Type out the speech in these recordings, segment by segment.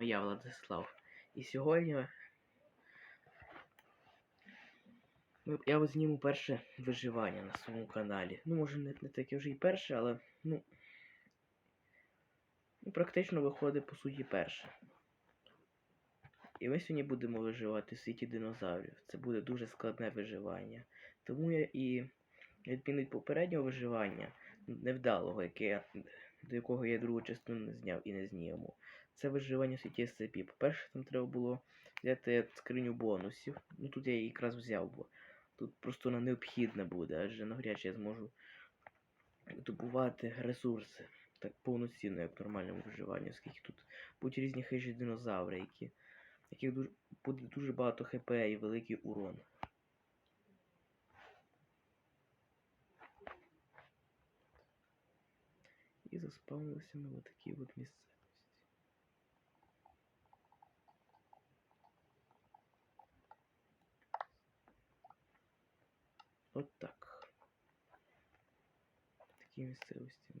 Я Владислав. І сьогодні я зніму перше виживання на своєму каналі. Ну, може, не, не таке вже і перше, але ну. ну, Практично виходить по суті перше. І ми сьогодні будемо виживати в світі динозаврів. Це буде дуже складне виживання. Тому я і відміну від попереднього виживання, невдалого, яке, до якого я другу частину не зняв і не зніму. Це виживання в світі SCP. По-перше, там треба було взяти скриню бонусів. Ну тут я її якраз взяв, бо тут просто вона необхідна буде, адже навряд чи я зможу добувати ресурси так повноцінно, як в нормальному виживанні, оскільки тут будуть різні хижі динозаври, які, яких дуже, буде дуже багато ХП і великий урон. І заспавнилися ми в такій от місцевості. От так. В такій місцевості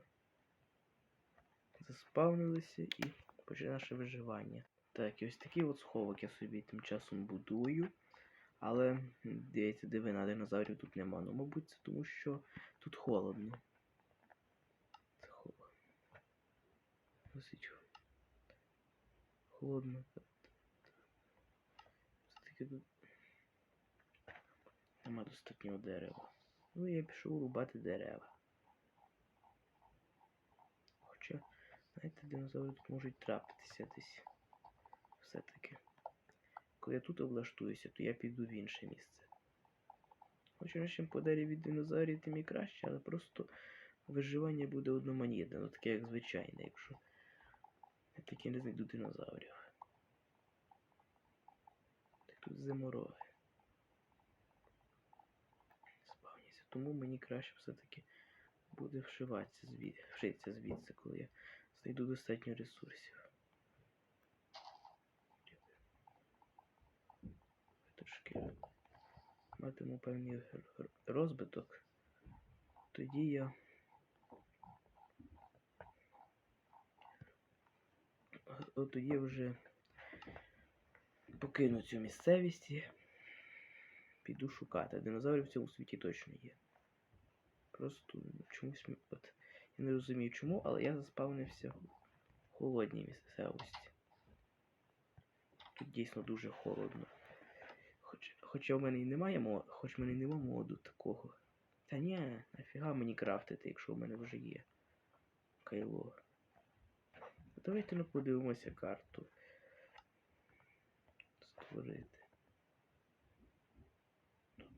заспавнилися і почне наше виживання. Так, і ось такий от сховок я собі тим часом будую. Але дивіться, дивина динозаврів тут нема. Ну, мабуть, це тому що тут холодно. Це холодно. Досить холодно. Все-таки тут нема достатнього дерева. Ну, я пішов рубати дерева. Хоча, знаєте, динозаври тут можуть трапитися десь. Все-таки. Коли я тут облаштуюся, то я піду в інше місце. Хоча чим подалі від динозаврів, тим і краще, але просто виживання буде одноманітне, ну таке як звичайне, якщо я таки не знайду динозаврів. Так тут зимороги. Тому мені краще все-таки буде вшиватися звідси, вшитися звідси, коли я знайду достатньо ресурсів. Трошки матиму певний розбиток. Тоді я тоді я вже покину цю місцевість і піду шукати. Динозаврів в цьому світі точно є. Просто чомусь от я не розумію чому, але я заспавнився в холодній місцевості. Тут дійсно дуже холодно. Хоч, хоча в мене і немає моду, хоч в мене і нема моду такого. Та ні, нафіга мені крафтити, якщо в мене вже є кайло. Давайте ну подивимося карту. Створити.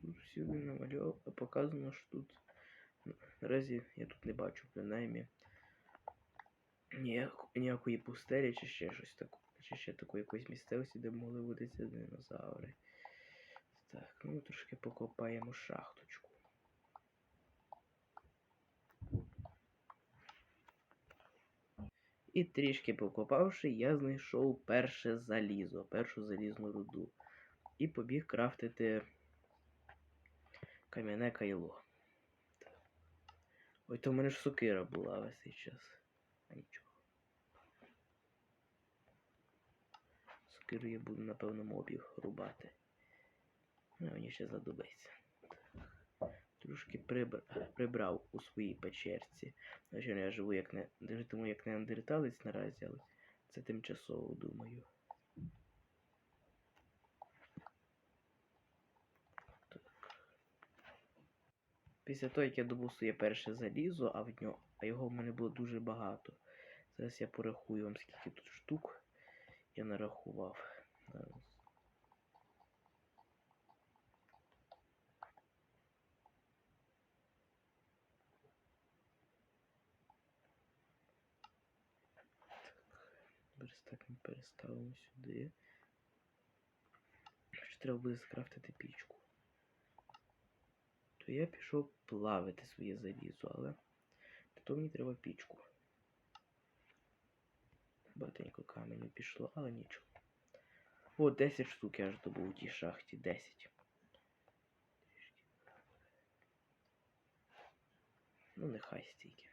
Тут всюди намальовано, показано, що тут. Наразі я тут не бачу, принаймні. Ніяк, ніякої пустелі чи ще щось таке. Чи ще такої якоїсь місцевості, де могли водитися динозаври. Так, ну трошки покопаємо шахточку. І трішки покопавши, я знайшов перше залізо, першу залізну руду. І побіг крафтити кам'яне кайло. Ой, то в мене ж сокира була весь час. А нічого. Сокиру я буду, напевно, мобів рубати. Ну, мені ще задобиться. Трошки прибр... прибрав у своїй печерці. Звичайно, я живу як не житиму як неандерталець наразі, але це тимчасово, думаю. Після того, як я добув своє перше залізо, а в нього, а його в мене було дуже багато. Зараз я порахую вам, скільки тут штук я нарахував. Зараз. Верстак ми переставимо сюди. Ще треба буде скрафтити пічку. То я пішов плавити своє залізо, але для мені треба пічку. Багатенько каменю пішло, але нічого. О, 10 штук я аж добув у тій шахті. 10. Ну, нехай стільки.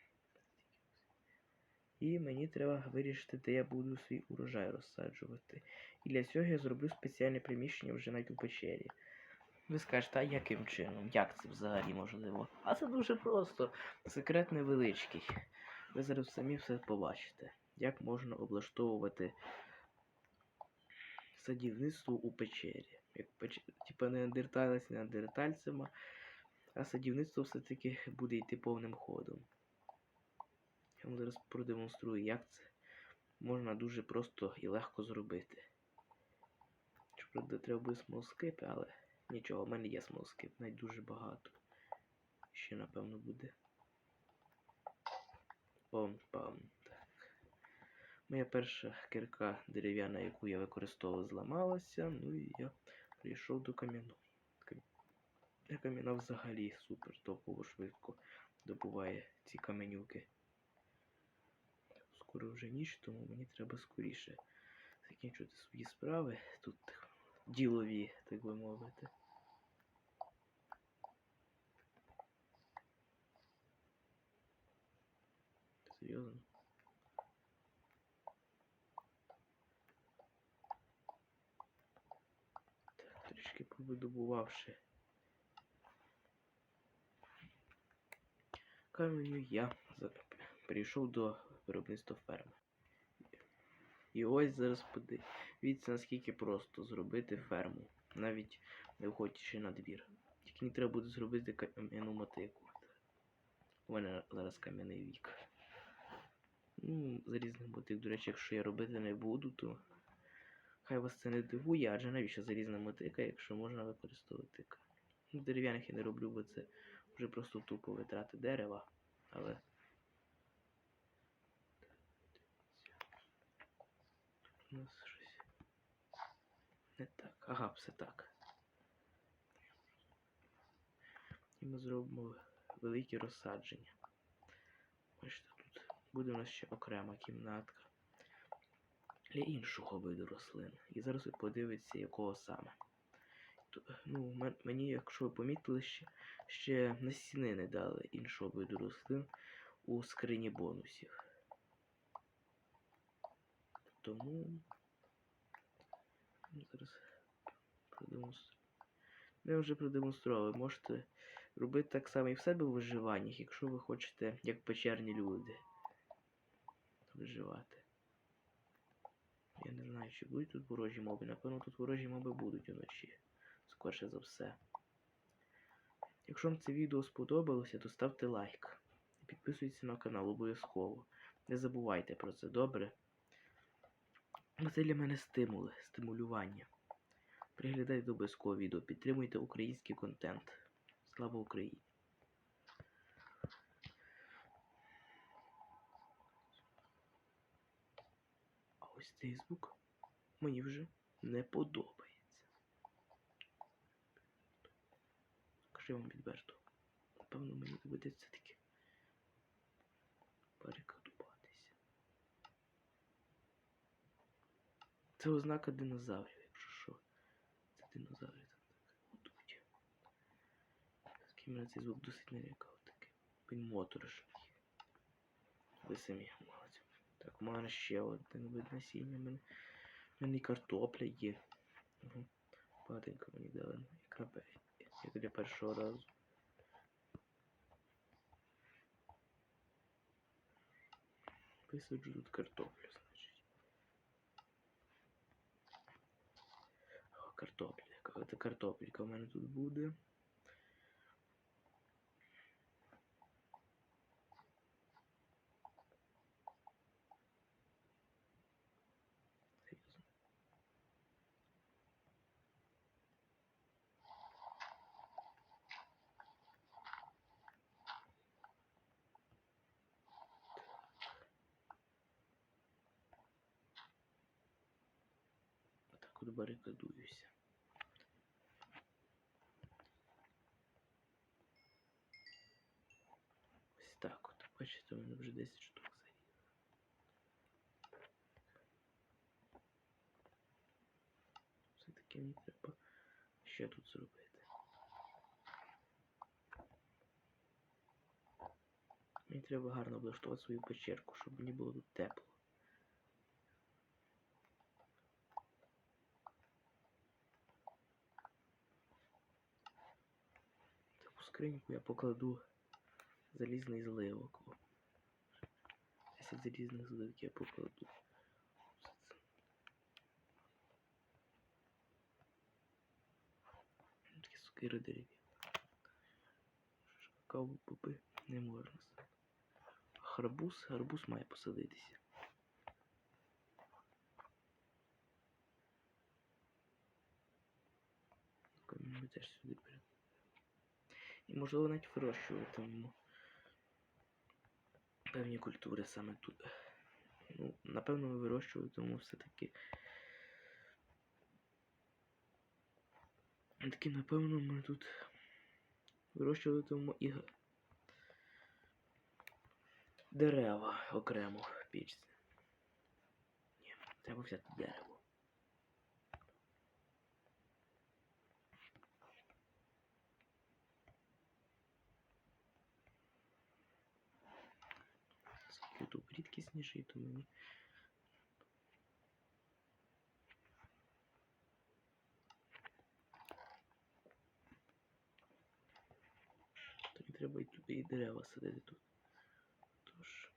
І мені треба вирішити, де я буду свій урожай розсаджувати. І для цього я зроблю спеціальне приміщення вже навіть у печері. Ви скажете, а яким чином? Як це взагалі можливо? А це дуже просто. Секрет невеличкий. Ви зараз самі все побачите, як можна облаштовувати садівництво у печері. Як печ... Типа неандерталець неандертальцями, а садівництво все-таки буде йти повним ходом. Я вам зараз продемонструю, як це можна дуже просто і легко зробити. Щоправда, треба буде смолскипи, але нічого, в мене є смолскип, навіть дуже багато. Ще напевно буде. Пом-пам. Так. Моя перша кирка дерев'яна, яку я використовував, зламалася, ну і я прийшов до кам'яну. Для кам'яна взагалі супер топово швидко добуває ці каменюки. Скоро вже ніч, тому мені треба скоріше закінчувати свої справи. Тут ділові, так би мовити. Серйозно? Так, трішки повидобувавши. Каменю я прийшов до виробництва ферми. І ось зараз подивіться, наскільки просто зробити ферму, навіть не виходячи на двір. Тільки мені треба буде зробити кам'яну мотику. У мене зараз кам'яний вік. Ну, залізних мотик, до речі, якщо я робити не буду, то хай вас це не дивує, адже навіщо залізна мотика, якщо можна використовувати камінь. Ну, дерев'яних я не роблю, бо це вже просто тупо витрати дерева, але. У нас щось не так. Ага, все так. І ми зробимо великі розсадження. Бачите, тут буде у нас ще окрема кімнатка для іншого виду рослин. І зараз ви подивитеся, якого саме. Ну, мені, якщо ви помітили, ще, ще насіни не дали іншого виду рослин у скрині бонусів. Тому ну, зараз продемонструю. Я вже продемонстрував. Можете робити так само і в себе в виживаннях, якщо ви хочете, як печерні люди, виживати. Я не знаю, чи будуть тут ворожі моби. Напевно, тут ворожі моби будуть уночі. Скорше за все. Якщо вам це відео сподобалося, то ставте лайк. І підписуйтесь на канал обов'язково. Не забувайте про це, добре? Це для мене стимули, стимулювання. Приглядайте обов'язково відео, підтримуйте український контент. Слава Україні! Ось цей звук мені вже не подобається. Скажи вам відверто. Напевно, мені доведеться таки барикадуватися. Це ознака динозаврів, якщо що. Це динозаври там так будуть. Такий мене цей звук досить налякав такий. Він моторошний. Ви самі. Так, у мене ще один вид насіння. У мене, і картопля є. Угу. Багатенько мені дали. Бе- як для першого разу. Висаджу тут картоплю, значить. О, картопля. Яка картопелька у мене тут буде. Серйозно. Отак от барикадуюся. Ось так от. Бачите, у мене вже 10 штук залізо. Все-таки мені треба ще тут зробити. Мені треба гарно облаштувати свою печерку, щоб мені було тут тепло. Таку скриньку я покладу залізний зливок. О. 10 залізних зливок я покладу. Такі сокири дерев'яні. Каву боби не можна. Гарбуз, гарбуз має посадитися. Ми теж сюди перед. І можливо навіть вирощуватимемо певні культури саме тут. Ну, напевно, ми вирощуватимемо все-таки. Таки, напевно, ми тут вирощуватимемо і дерева окремо пічці. Ні, треба взяти дерево. Оскільки тут то мені. Тобі треба і туди і дерева садити тут. Тож.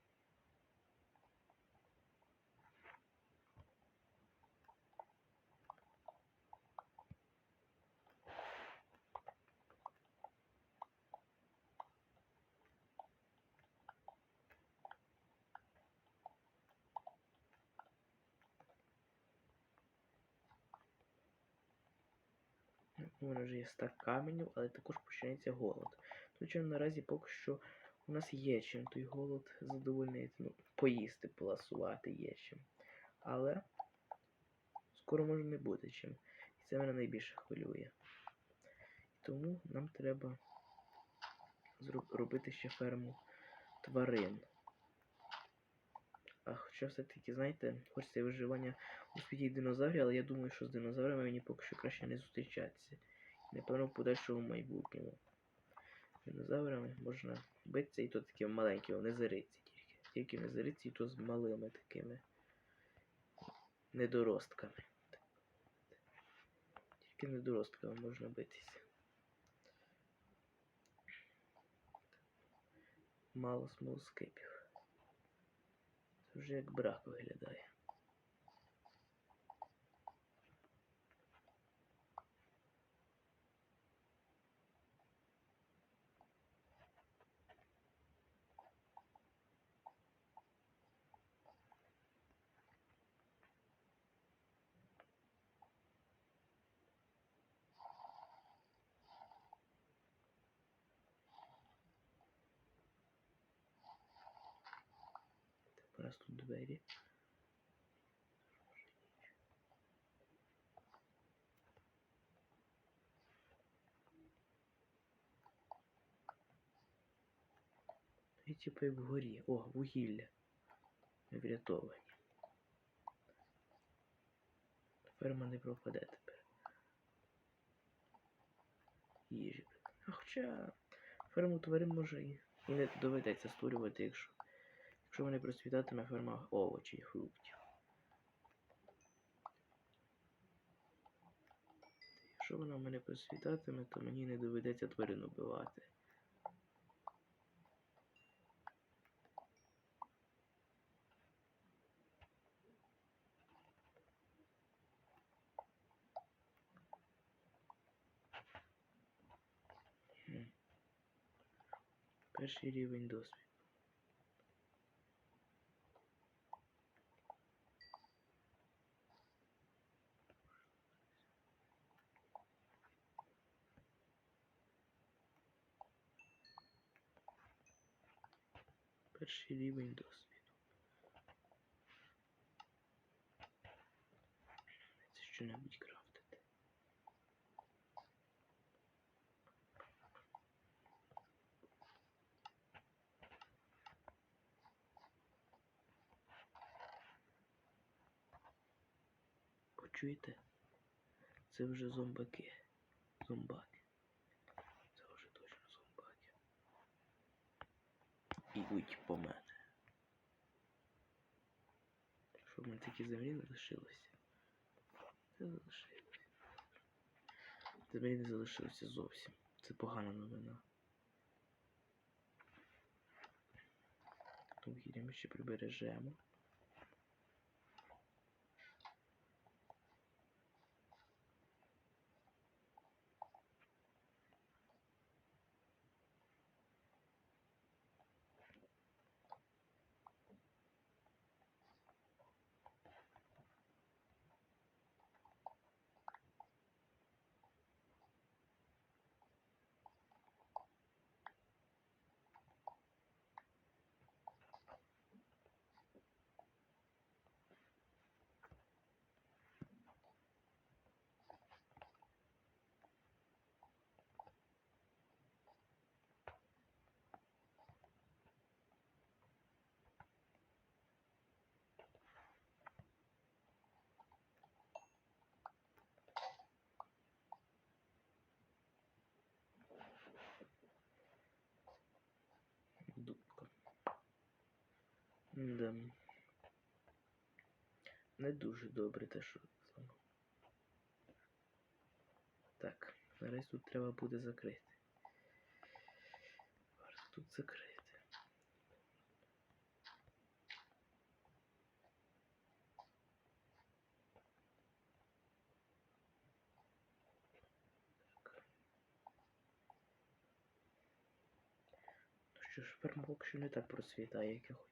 У мене вже є стак каменів, але також починається голод. Звичайно, наразі поки що у нас є чим той голод задовольнити. Ну, поїсти, поласувати є чим. Але скоро може не бути чим. І це мене найбільше хвилює. Тому нам треба робити ще ферму тварин. А хоча все-таки, знаєте, хочеться виживання у світі динозаврів, але я думаю, що з динозаврами мені поки що краще не зустрічатися. Напевно, в подальшому майбутньому. Динозаврами можна битися і то такими маленькими, не зириці тільки. Тільки не зириці, і то з малими такими недоростками. Тільки недоростками можна битися. Мало смолоскипів. Вже як брак виглядає. Нас тут двері. І типу вгорі. О, вугілля. Врятовані. Ферма не пропаде тепер. Їжі. А хоча ферму тварин може і не доведеться створювати, якщо, якщо вони процвітатиме ферма овочів і фруктів. Якщо вона мене процвітатиме, то мені не доведеться тварин убивати. Перший рівень досвіду. Перший рівень досвіду. Це що-небудь крафтити. Почуєте? Це вже зомбаки. Зомбаки. Йдуть по мене. Щоб в мене такі землі не лишилося. Не залишилося. Землі не залишилося зовсім. Це погана новина. Вугілля ми ще прибережемо. Да. Не дуже добре те, що зламав. Так, зараз тут треба буде закрити. Зараз тут закрити. Ну що ж, фермблок ще не так процвітає, як я хотів.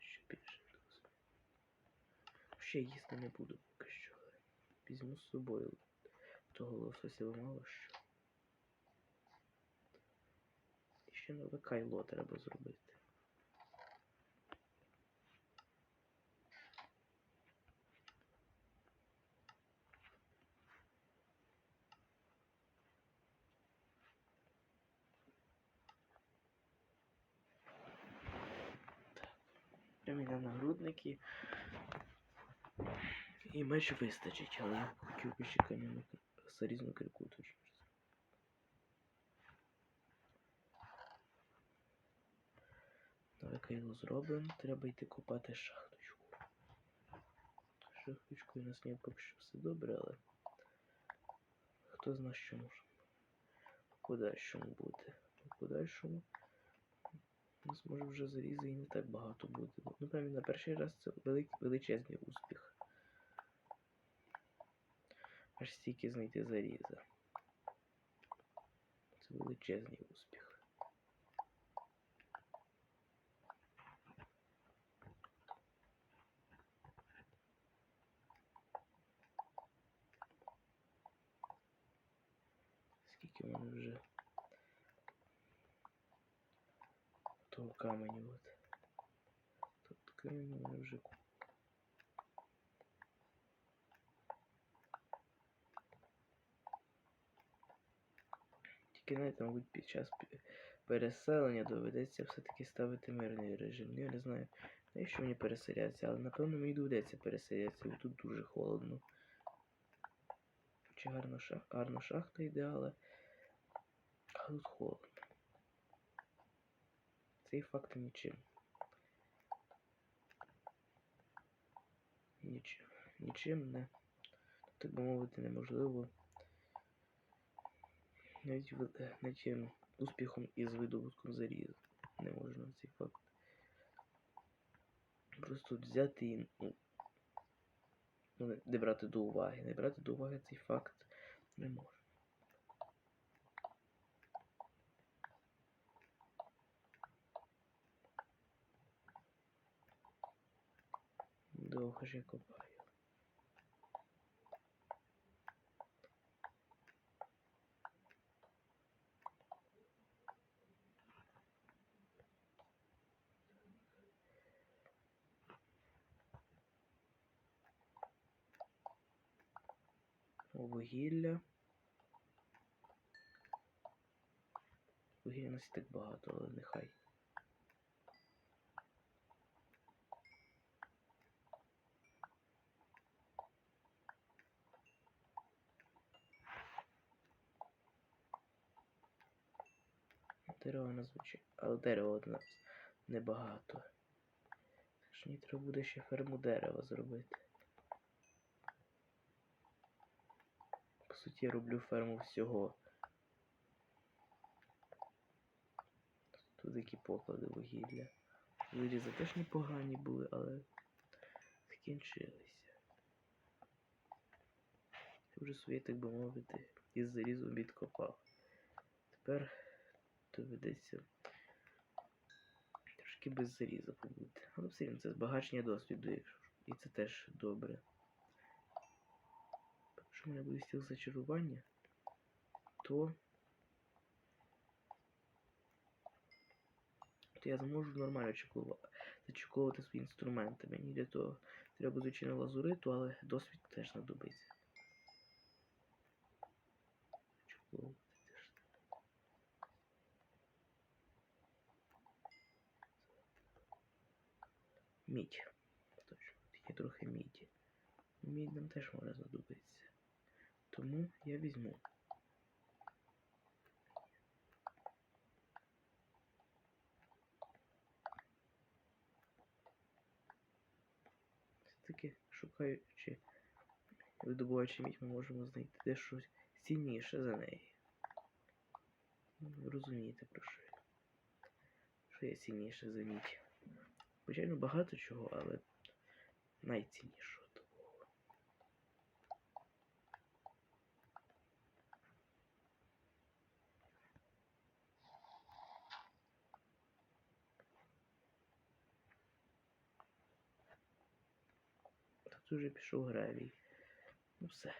Ще більше дози. Ще їсти не буду поки що. Візьму з собою того лосося мало що. І ще нове кайло треба зробити. Так. На нагрудники. І меч вистачить, але я хотів би ще кам'яну кирку точніше. Кайло зроблено, треба йти копати шахточку. Шахточкою у нас не поки що все добре, але хто знає, що може в подальшому бути. В подальшому нас може вже зарізи і не так багато буде. Ну, прямо на перший раз це велик, величезний успіх. Аж стільки знайти заріза. Це величезний успіх. Скільки в мене вже того каменю от. Тут камінь у мене вже купа. Знаєте, мабуть, під час переселення доведеться все-таки ставити мирний режим. Ну, я не знаю, навіщо мені переселятися, але напевно мені доведеться переселятися, бо тут дуже холодно. Чи гарно, шах... гарно шахта йде, але... А тут холодно. Цей факт нічим. Нічим. Нічим не. Так би мовити, неможливо. Навіть, е, навіть ем, успіхом із видобутком зарізу не можна цей факт. Просто взяти і ну, ну, не брати до уваги. Не брати до уваги цей факт не можна. Довго ж я копаю. О, вугілля. Вугілля у нас і так багато, але нехай. Нас звучить. Але дерева у нас небагато. Що мені треба буде ще ферму дерева зробити. Суті, я роблю ферму всього. Тут які поклади вугілля. Вирізи теж непогані були, але закінчилися. Я вже своє, так би мовити, із зарізом відкопав. Тепер доведеться трошки без заріза побути. Але все рівно це збагачення досвіду, якщо і це теж добре. Якщо в мене буде стіл зачарування, то, то я зможу нормально зачековувати свої інструменти. Мені для того треба звичайно лазуриту, але досвід теж знадобиться. Мідь. Точно, є трохи міді. Мідь нам теж може знадобитися. Тому я візьму. Все-таки шукаючи, видобуваючи мідь, ми можемо знайти де щось цінніше за неї. Ну, ви розумієте про що я. Що є цінніше за мідь. Звичайно, багато чого, але найціннішого такого. Тут уже пішов гравій. Ну все.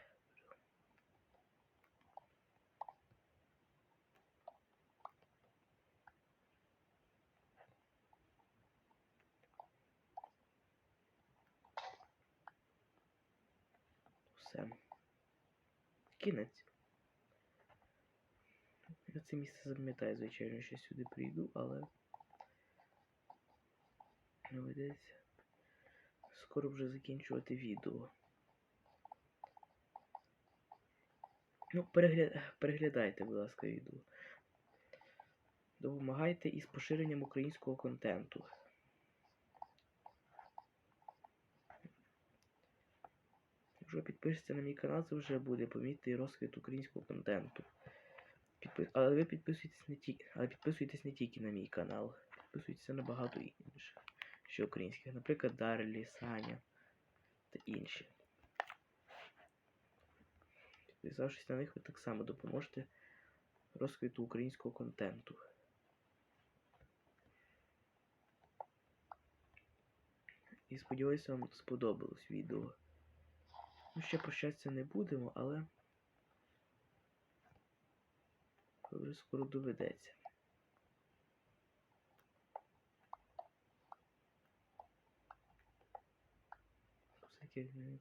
Все. Кінець. Я це місце запам'ятаю, звичайно, що сюди прийду, але доведеться скоро вже закінчувати відео. Ну, перегля... переглядайте, будь ласка, відео. Допомагайте із поширенням українського контенту. Якщо підпишеться на мій канал, це вже буде помітний розквіт українського контенту. Підпи... Але ви підписуєтесь не тільки. Але підписуйтесь не тільки на мій канал. Підписуйтеся на багато інших. Ще українських. Наприклад, Дарлі, Саня та інші. Підписавшись на них, ви так само допоможете розквіту українського контенту. І сподіваюся, вам сподобалось відео. Ну, ще прощатися не будемо, але вже скоро доведеться. Не-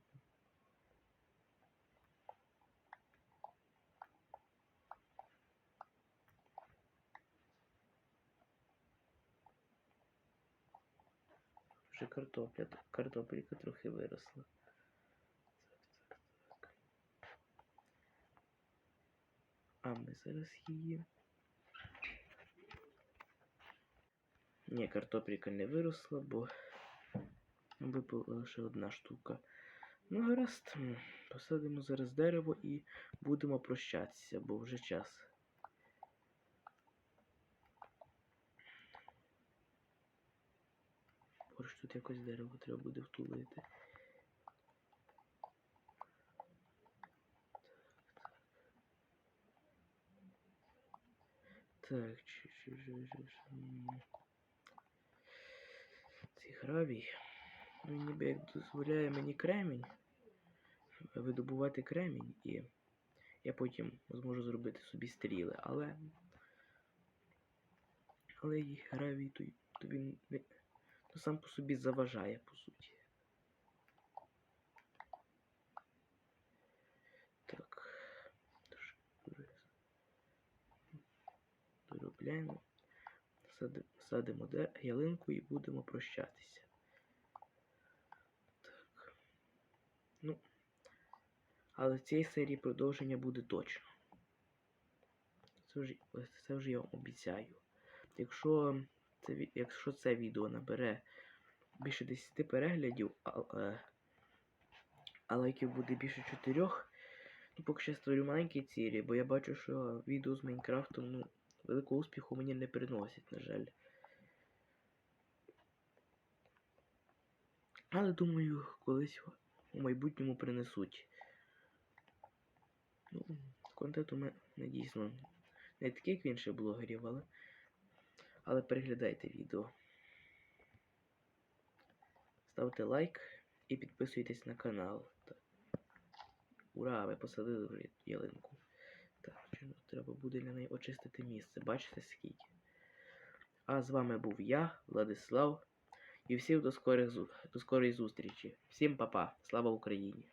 Вже картопля, картопелька трохи виросла. А ми зараз її. Ні, картопелька не виросла, бо випала лише одна штука. Ну, гаразд, посадимо зараз дерево і будемо прощатися, бо вже час. Поруч тут якось дерево треба буде втулити. Так, чи, чи, м. Цей гравій. Ну ніби як дозволяє мені кремінь видобувати кремінь і я потім зможу зробити собі стріли, але але її гравій то, то він не, то сам по собі заважає по суті. Так, доробляємо, садимо ялинку і будемо прощатися. Але в цій серії продовження буде точно. Це вже, це вже я вам обіцяю. Якщо це, якщо це відео набере більше 10 переглядів, а, е, а лайків буде більше 4, ну поки що створю маленькі цілі, бо я бачу, що відео з Майнкрафтом ну, великого успіху мені не приносять, на жаль. Але думаю, колись у майбутньому принесуть. Ну, контент у мене дійсно не такий, як в інших блогерів, але. Але переглядайте відео. Ставте лайк і підписуйтесь на канал. Так. Ура! Ви посадили ялинку. Так, ну, треба буде для неї очистити місце. Бачите скільки? А з вами був я, Владислав. І всім до скорих зу- до скорої зустрічі. Всім па-па. Слава Україні!